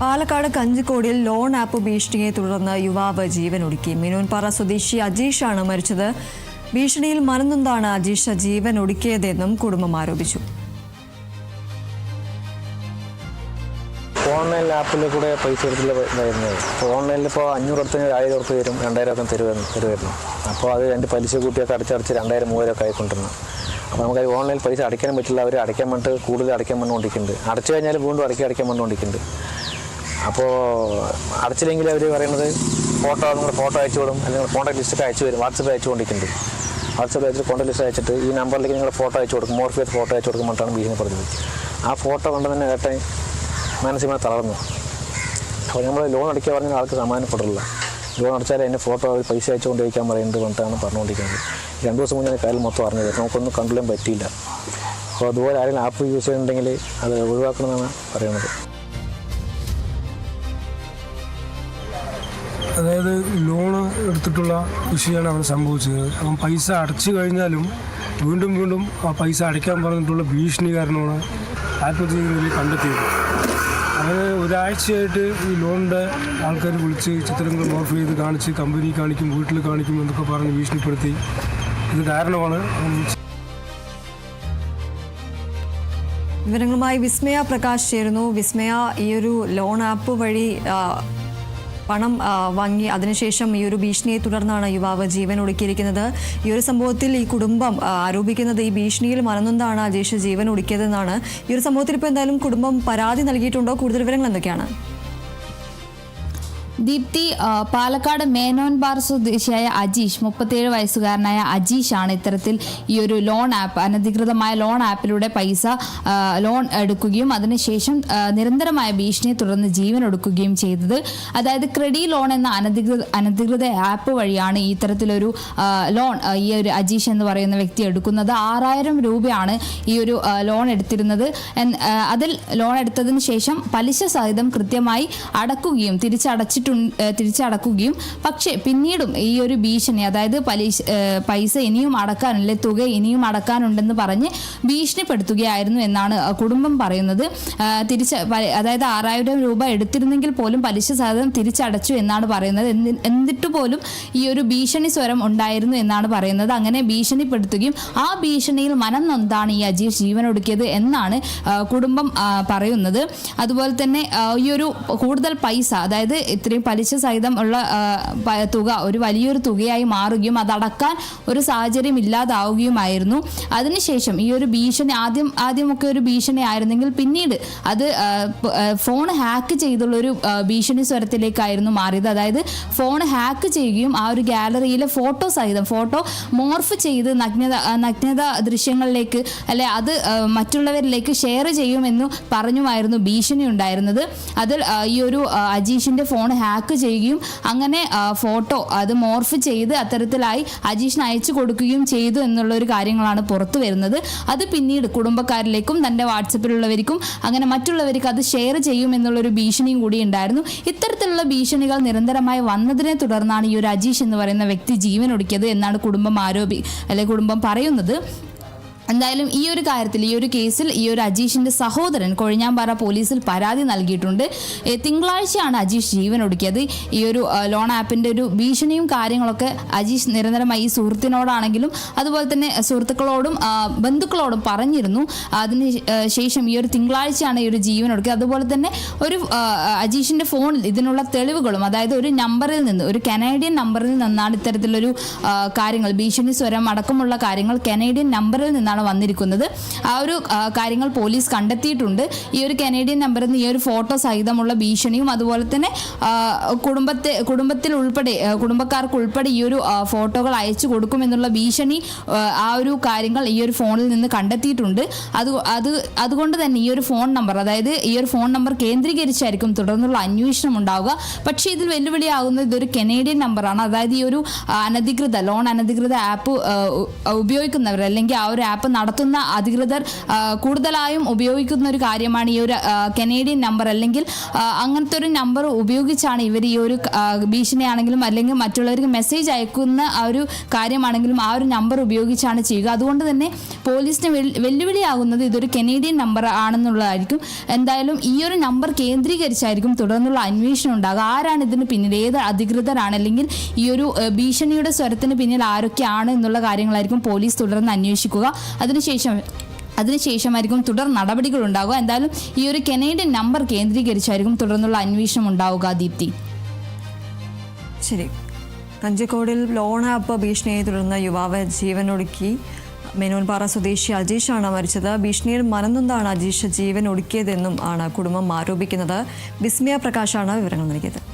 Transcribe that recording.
Palakkad കഞ്ചിക്കോടിൽ loan app ഭീഷണിയെ തുടർന്ന് യുവാവ് ജീവനൊടുക്കി. മിനോൻപാറ സ്വദേശി അജീഷാണ് മരിച്ചത്. ഭീഷണിയിൽ മനംനൊന്താണ് അജീഷ ജീവൻ ഒടുക്കിയതെന്നും കുടുംബം ആരോപിച്ചു. ഓൺലൈൻ ആപ്പിൽ കൂടെ പൈസ എടുത്തില്ല അപ്പോൾ ഓൺലൈനിൽ ഇപ്പോൾ അഞ്ഞൂറ് അടുത്ത് ആയിരം ഉറപ്പ് തരും രണ്ടായിരം ഒക്കെ തരുമായിരുന്നു തരുമായിരുന്നു. അപ്പോൾ അത് രണ്ട് പലിശ കൂട്ടിയൊക്കെ അടച്ചടച്ച് രണ്ടായിരം മൂവായിരം ഒക്കെ ആയിക്കൊണ്ടിരുന്നു. അപ്പോൾ നമുക്ക് ഓൺലൈനിൽ പൈസ അടയ്ക്കാൻ പറ്റില്ല. അവർ അടയ്ക്കാൻ വേണ്ടിയിട്ട് കൂടുതൽ അടയ്ക്കാൻ വന്നുകൊണ്ടിരിക്കുന്നുണ്ട് അടച്ചു കഴിഞ്ഞാൽ വീണ്ടും അടയ്ക്കാൻ അടയ്ക്കാൻ വന്നുകൊണ്ടിരിക്കുന്നുണ്ട് അപ്പോൾ അടച്ചില്ലെങ്കിൽ അവർ പറയുന്നത് ഫോട്ടോ നിങ്ങളുടെ ഫോട്ടോ അയച്ചു വിടും അല്ലെങ്കിൽ കോൺടാക്ട് ലിസ്റ്റൊക്കെ അയച്ചു വരും വാട്സപ്പ് അയച്ചു കൊണ്ടിരിക്കുന്നുണ്ട്. വാട്സപ്പ് അയച്ചിട്ട് കോൺടാക്ട് ലിസ്റ്റ് അയച്ചിട്ട് ഈ നമ്പറിലേക്ക് നിങ്ങൾ ഫോട്ടോ അയച്ചു കൊടുക്കും മോർഫിയത് ഫോട്ടോ അയച്ചു കൊടുക്കുമ്പോഴാണ് ഭീഷണി പറഞ്ഞത്. ആ ഫോട്ടോ കണ്ട് തന്നെ ഏട്ടൻ മാനസികമായി തളർന്നു. അപ്പോൾ നമ്മൾ ലോൺ അടയ്ക്കുക പറഞ്ഞാൽ ആൾക്ക് സമാധാനപ്പെടില്ല ലോൺ അടച്ചാൽ എന്റെ ഫോട്ടോ അവർ പൈസ അയച്ചുകൊണ്ടിരിക്കാൻ പറയുന്നത് കൊണ്ടാണ് പറഞ്ഞുകൊണ്ടിരിക്കുന്നത്. രണ്ട് ദിവസം മുന്നേ കാര്യം മൊത്തം അറിഞ്ഞത് നമുക്കൊന്നും കണ്ടുകൊള്ളാൻ പറ്റിയില്ല. അപ്പോൾ അതുപോലെ ആരെങ്കിലും ആപ്പ് യൂസ് ചെയ്യുന്നുണ്ടെങ്കിൽ അത് ഒഴിവാക്കണമെന്നാണ് പറയുന്നത്. അതായത് ലോൺ എടുത്തിട്ടുള്ള വിഷയമാണ് അവൻ സംഭവിച്ചത്. അവൻ പൈസ അടച്ചു കഴിഞ്ഞാലും വീണ്ടും വീണ്ടും ആ പൈസ അടയ്ക്കാൻ പറഞ്ഞിട്ടുള്ള ഭീഷണി കാരണമാണ് ചെയ്യുന്നതിൽ കണ്ടെത്തിയത്. അവന് ഒരാഴ്ചയായിട്ട് ഈ ലോണിന്റെ ആൾക്കാർ വിളിച്ച് ചിത്രങ്ങൾ ഓഫ് ചെയ്ത് കാണിച്ച് കമ്പനി കാണിക്കും വീട്ടിൽ കാണിക്കും എന്നൊക്കെ പറഞ്ഞ് ഭീഷണിപ്പെടുത്തി. ഇത് കാരണമാണ്. വിവരങ്ങളുമായി വിസ്മയ പ്രകാശ് ചേരുന്നു. വിസ്മയ ഈ ഒരു ലോൺ ആപ്പ് വഴി പണം വാങ്ങി അതിനുശേഷം ഈ ഒരു ഭീഷണിയെ തുടർന്നാണ് യുവാവ് ജീവൻ ഒടുക്കിയിരിക്കുന്നത്. ഈ ഒരു സംഭവത്തിൽ ഈ കുടുംബം ആരോപിക്കുന്നത് ഈ ഭീഷണിയിൽ മനനൊന്താണ് അജേഷ് ജീവൻ ഒടുക്കിയതെന്നാണ്. ഈ ഒരു സംഭവത്തിൽ ഇപ്പോൾ എന്തായാലും കുടുംബം പരാതി നൽകിയിട്ടുണ്ടോ? കൂടുതൽ വിവരങ്ങൾ എന്തൊക്കെയാണ്? ദീപ്തി പാലക്കാട് മേനോൻ ബാർ സ്വദേശിയായ അജീഷ് മുപ്പത്തിയേഴ് വയസ്സുകാരനായ അജീഷ് ആണ് ഇത്തരത്തിൽ ഈ ഒരു ലോൺ ആപ്പ് അനധികൃതമായ ലോൺ ആപ്പിലൂടെ പൈസ ലോൺ എടുക്കുകയും അതിനുശേഷം നിരന്തരമായ ഭീഷണിയെ തുടർന്ന് ജീവൻ എടുക്കുകയും ചെയ്തത്. അതായത് ക്രെഡി ലോൺ എന്ന അനധികൃത അനധികൃത ആപ്പ് വഴിയാണ് ഇത്തരത്തിലൊരു ലോൺ ഈ ഒരു അജീഷ് എന്ന് പറയുന്ന വ്യക്തി എടുക്കുന്നത്. ആറായിരം രൂപയാണ് ഈ ഒരു ലോൺ എടുത്തിരുന്നത്. അതിൽ ലോൺ എടുത്തതിന് ശേഷം പലിശ സഹിതം കൃത്യമായി അടക്കുകയും തിരിച്ചടച്ചിട്ടു തിരിച്ചടക്കുകയും. പക്ഷേ പിന്നീടും ഈ ഒരു ഭീഷണി അതായത് പലിശ പൈസ ഇനിയും അടക്കാനുള്ള തുക ഇനിയും അടക്കാനുണ്ടെന്ന് പറഞ്ഞ് ഭീഷണിപ്പെടുത്തുകയായിരുന്നു എന്നാണ് കുടുംബം പറയുന്നത്. തിരിച്ച് അതായത് ആറായിരം രൂപ എടുത്തിരുന്നെങ്കിൽ പോലും പലിശ സാധനം തിരിച്ചടച്ചു എന്നാണ് പറയുന്നത്. എന്നിട്ടു പോലും ഈ ഒരു ഭീഷണി സ്വരം ഉണ്ടായിരുന്നു എന്നാണ് പറയുന്നത്. അങ്ങനെ ഭീഷണിപ്പെടുത്തുകയും ആ ഭീഷണിയിൽ മനം നൊന്താണ് ഈ അജീഷ് ജീവൻ ഒടുക്കിയത് എന്നാണ് കുടുംബം പറയുന്നത്. അതുപോലെ തന്നെ ഈ ഒരു കൂടുതൽ പൈസ അതായത് ഇത്രയും പലിശ സഹിതം ഉള്ള തുക ഒരു വലിയൊരു തുകയായി മാറുകയും അതടക്കാൻ ഒരു സാഹചര്യം ഇല്ലാതാവുകയുമായിരുന്നു. അതിനുശേഷം ഈ ഒരു ഭീഷണി ആദ്യം ആദ്യമൊക്കെ ഒരു ഭീഷണി ആയിരുന്നെങ്കിൽ പിന്നീട് അത് ഫോൺ ഹാക്ക് ചെയ്തുള്ള ഒരു ഭീഷണി സ്വരത്തിലേക്കായിരുന്നു മാറിയത്. അതായത് ഫോൺ ഹാക്ക് ചെയ്യുകയും ആ ഒരു ഗാലറിയിലെ ഫോട്ടോ സഹിതം ഫോട്ടോ മോർഫ് ചെയ്ത് നഗ്നത നഗ്നത ദൃശ്യങ്ങളിലേക്ക് അല്ലെ അത് മറ്റുള്ളവരിലേക്ക് ഷെയർ ചെയ്യുമെന്നു പറഞ്ഞുമായിരുന്നു ഭീഷണി ഉണ്ടായിരുന്നത്. അതിൽ ഈ ഒരു അജീഷിന്റെ ഫോൺ ഹാക്ക് ചെയ്യുകയും അങ്ങനെ ഫോട്ടോ അത് മോർഫ് ചെയ്ത് അത്തരത്തിലായി അജീഷിന് അയച്ചു കൊടുക്കുകയും ചെയ്തു എന്നുള്ള ഒരു കാര്യങ്ങളാണ് പുറത്തു വരുന്നത്. അത് പിന്നീട് കുടുംബക്കാരിലേക്കും തന്റെ വാട്സപ്പിലുള്ളവർക്കും അങ്ങനെ മറ്റുള്ളവർക്ക് അത് ഷെയർ ചെയ്യും എന്നുള്ളൊരു ഭീഷണിയും കൂടി ഉണ്ടായിരുന്നു. ഇത്തരത്തിലുള്ള ഭീഷണികൾ നിരന്തരമായി വന്നതിനെ തുടർന്നാണ് ഈ ഒരു അജീഷ് എന്ന് പറയുന്ന വ്യക്തി ജീവനൊടുക്കിയത് എന്നാണ് കുടുംബം ആരോപി അല്ലെ കുടുംബം പറയുന്നത്. എന്തായാലും ഈ ഒരു കാര്യത്തിൽ ഈ ഒരു കേസിൽ ഈ ഒരു അജീഷിന്റെ സഹോദരൻ കൊഴിഞ്ഞാമ്പാറ പോലീസിൽ പരാതി നൽകിയിട്ടുണ്ട്. തിങ്കളാഴ്ചയാണ് അജീഷ് ജീവൻ ഒടുക്കിയത് ഈ ഒരു ലോൺ ആപ്പിന്റെ ഒരു ഭീഷണിയും കാര്യങ്ങളൊക്കെ അജീഷ് നിരന്തരമായി ഈ സുഹൃത്തിനോടാണെങ്കിലും അതുപോലെ തന്നെ സുഹൃത്തുക്കളോടും ബന്ധുക്കളോടും പറഞ്ഞിരുന്നു. അതിന് ശേഷം ഈ ഒരു തിങ്കളാഴ്ചയാണ് ഈ ഒരു ജീവൻ ഒടുക്കിയത് അതുപോലെ തന്നെ ഒരു അജീഷിന്റെ ഫോണിൽ ഇതിനുള്ള തെളിവുകളും അതായത് ഒരു നമ്പറിൽ നിന്ന് ഒരു കനേഡിയൻ നമ്പറിൽ നിന്നാണ് ഇത്തരത്തിലൊരു കാര്യങ്ങൾ ഭീഷണി സ്വരം അടക്കമുള്ള കാര്യങ്ങൾ കനേഡിയൻ നമ്പറിൽ നിന്നാണ് വന്നിരിക്കുന്നത്. ആ ഒരു കാര്യങ്ങൾ പോലീസ് കണ്ടെത്തിയിട്ടുണ്ട്. ഈ ഒരു കനേഡിയൻ നമ്പറിൽ നിന്ന് ഈ ഒരു ഫോട്ടോ സഹിതമുള്ള ഭീഷണിയും അതുപോലെ തന്നെ കുടുംബത്തെ കുടുംബത്തിൽ ഉൾപ്പെടെ കുടുംബക്കാർക്ക് ഉൾപ്പെടെ ഈ ഒരു ഫോട്ടോകൾ അയച്ചു കൊടുക്കുമെന്നുള്ള ഭീഷണി ആ ഒരു കാര്യങ്ങൾ ഈ ഒരു ഫോണിൽ നിന്ന് കണ്ടെത്തിയിട്ടുണ്ട്. അത് അത് അതുകൊണ്ട് തന്നെ ഈ ഒരു ഫോൺ നമ്പർ അതായത് ഈ ഒരു ഫോൺ നമ്പർ കേന്ദ്രീകരിച്ചായിരിക്കും തുടർന്നുള്ള അന്വേഷണം ഉണ്ടാവുക. പക്ഷേ ഇതിൽ വെല്ലുവിളിയാകുന്നത് ഇതൊരു കനേഡിയൻ നമ്പറാണ് അതായത് ഈ ഒരു അനധികൃത ലോൺ അനധികൃത ആപ്പ് ഉപയോഗിക്കുന്നവർ അല്ലെങ്കിൽ ആ ഒരു ആപ്പ് നടത്തുന്ന അധികൃതർ കൂടുതലായും ഉപയോഗിക്കുന്ന ഒരു കാര്യമാണ് ഈ ഒരു കനേഡിയൻ നമ്പർ. അല്ലെങ്കിൽ അങ്ങനത്തെ ഒരു നമ്പർ ഉപയോഗിച്ചാണ് ഇവർ ഈ ഒരു ഭീഷണി ഭീഷണിയാണെങ്കിലും അല്ലെങ്കിൽ മറ്റുള്ളവർക്ക് മെസ്സേജ് അയക്കുന്ന ആ ഒരു കാര്യമാണെങ്കിലും ആ ഒരു നമ്പർ ഉപയോഗിച്ചാണ് ചെയ്യുക. അതുകൊണ്ട് തന്നെ പോലീസിന് വെല്ലുവിളിയാകുന്നത് ഇതൊരു കനേഡിയൻ നമ്പർ ആണെന്നുള്ളതായിരിക്കും. എന്തായാലും ഈ ഒരു നമ്പർ കേന്ദ്രീകരിച്ചായിരിക്കും തുടർന്നുള്ള അന്വേഷണം ഉണ്ടാകുക. ആരാണ് ഇതിന് പിന്നിൽ? ഏത് അധികൃതരാണ്? അല്ലെങ്കിൽ ഈ ഒരു ഭീഷണിയുടെ സ്വരത്തിന് പിന്നിൽ ആരൊക്കെയാണ് എന്നുള്ള കാര്യങ്ങളായിരിക്കും പോലീസ് തുടർന്ന് അന്വേഷിക്കുക. അതിനുശേഷം അതിനുശേഷമായിരിക്കും തുടർ നടപടികൾ ഉണ്ടാകുക എന്തായാലും ഈ ഒരു കനേഡിയൻ നമ്പർ കേന്ദ്രീകരിച്ചായിരിക്കും തുടർന്നുള്ള അന്വേഷണം ഉണ്ടാവുക ദീപ്തി. ശരി. കഞ്ചിക്കോടിൽ ലോൺ ആപ്പ് ഭീഷണിയെ തുടർന്ന് യുവാവ് ജീവനൊടുക്കി മേനോൻപാറ സ്വദേശി അജീഷാണ് മരിച്ചത്. ഭീഷണിയിൽ മനന്നൊന്നാണ് അജീഷ് ജീവൻ ഒടുക്കിയതെന്നും ആണ് കുടുംബം ആരോപിക്കുന്നത്. ബിസ്മിയ പ്രകാശാണ് വിവരങ്ങൾ നൽകിയത്.